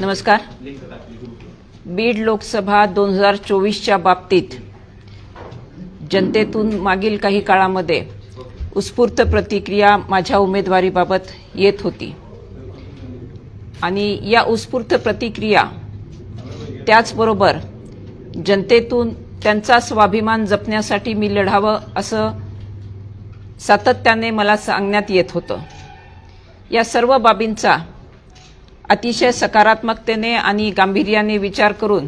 नमस्कार. बीड लोकसभा दोन हजार चोवीसच्या बाबतीत जनतेतून मागील काही काळामध्ये उत्स्फूर्त प्रतिक्रिया माझ्या उमेदवारीबाबत येत होती. आणि या उत्स्फूर्त प्रतिक्रिया त्याचबरोबर जनतेतून त्यांचा स्वाभिमान जपण्यासाठी मी लढावं असं सातत्याने मला सांगण्यात येत होतं. या सर्व बाबींचा अतिशय सकारात्मकतेने आणि गांभीर्याने विचार करून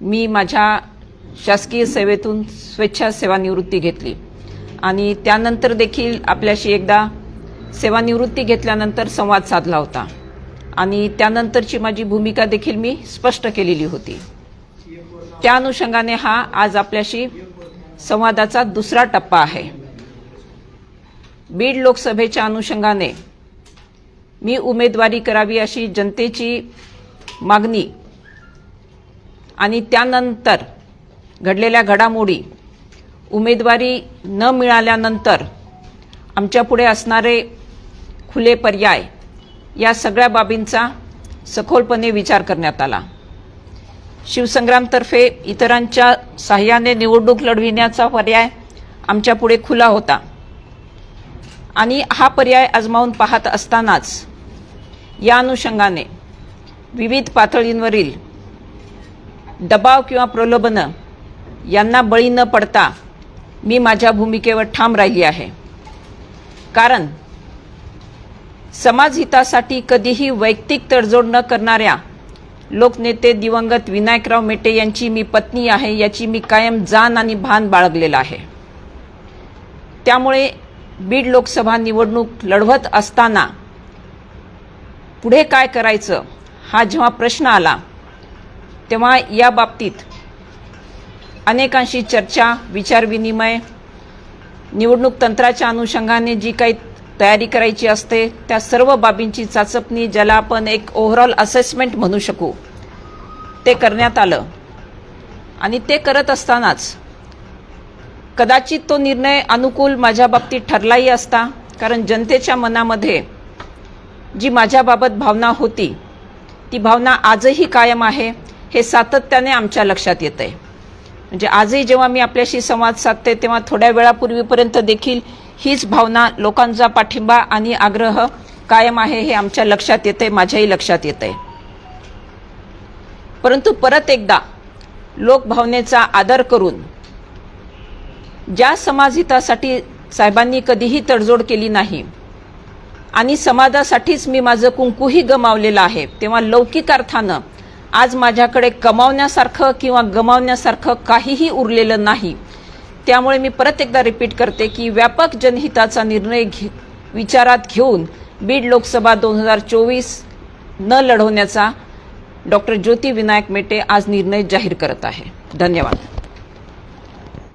मी माझ्या शासकीय सेवेतून स्वेच्छा सेवानिवृत्ती घेतली. आणि त्यानंतर देखील आपल्याशी एकदा सेवानिवृत्ती घेतल्यानंतर संवाद साधला होता. आणि त्यानंतरची माझी भूमिका देखील मी स्पष्ट केलेली होती. त्या अनुषंगाने हा आज आपल्याशी संवादाचा दुसरा टप्पा आहे. बीड लोकसभेच्या अनुषंगाने मी उमेदवारी करावी अशी जनतेची मागणी. आणि त्यानंतर घडलेल्या घडामोडी उमेदवारी न मिळाल्यानंतर आमच्यापुढे असणारे खुले पर्याय या सगळ्या बाबींचा सखोलपणे विचार करण्यात आला. शिवसंग्रामतर्फे इतरांच्या सहाय्याने निवडणूक लढविण्याचा पर्याय आमच्यापुढे खुला होता. आणि हा पर्याय आजमावून पाहत असतानाच या अनुषंगाने विविध पातळींवरील दबाव किंवा प्रलोभनं यांना बळी न पडता मी माझ्या भूमिकेवर ठाम राहिली आहे. कारण समाजहितासाठी कधीही वैयक्तिक तडजोड न करणाऱ्या लोकनेते दिवंगत विनायकराव मेटे यांची मी पत्नी आहे याची मी कायम जाण आणि भान बाळगलेलं आहे. त्यामुळे बीड लोकसभा निवडणूक लढवत असताना पुढे काय करायचं? हा जेव्हा प्रश्न आला तेव्हा या बाबतीत अनेकांशी चर्चा विचारविनिमय निवडणूक तंत्राच्या अनुषंगाने जी काही तयारी करायची असते त्या सर्व बाबींची चाचपणी ज्याला आपण एक ओव्हरऑल असेसमेंट म्हणू शकू ते करण्यात आलं. आणि ते करत असतानाच कदाचित तो निर्णय अनुकूल माझ्या बाबतीत ठरलाही असता कारण जनतेच्या मनामध्ये जी माझ्याबाबत भावना होती ती भावना आजही कायम आहे हे सातत्याने आमच्या लक्षात येत आहे म्हणजे आजही जेव्हा मी आपल्याशी संवाद साधते तेव्हा थोड्या वेळापूर्वीपर्यंत देखील हीच भावना लोकांचा पाठिंबा आणि आग्रह कायम आहे हे आमच्या लक्षात येते माझ्याही लक्षात येते परंतु परत एकदा लोकभावनेचा आदर करून ज्या समाजहितासाठी साहेबांनी कधीही तडजोड केली नाही आणि समाजासाठीच मी माझं कुंकूही गमावलेलं आहे. तेव्हा लौकिक अर्थानं आज माझ्याकडे कमावण्यासारखं किंवा गमावण्यासारखं काहीही उरलेलं नाही. त्यामुळे मी परत एकदा रिपीट करते की व्यापक जनहिताचा निर्णय घे विचारात घेऊन बीड लोकसभा दोन हजार चोवीस न लढवण्याचा डॉक्टर ज्योती विनायक मेटे आज निर्णय जाहीर करत आहे. धन्यवाद.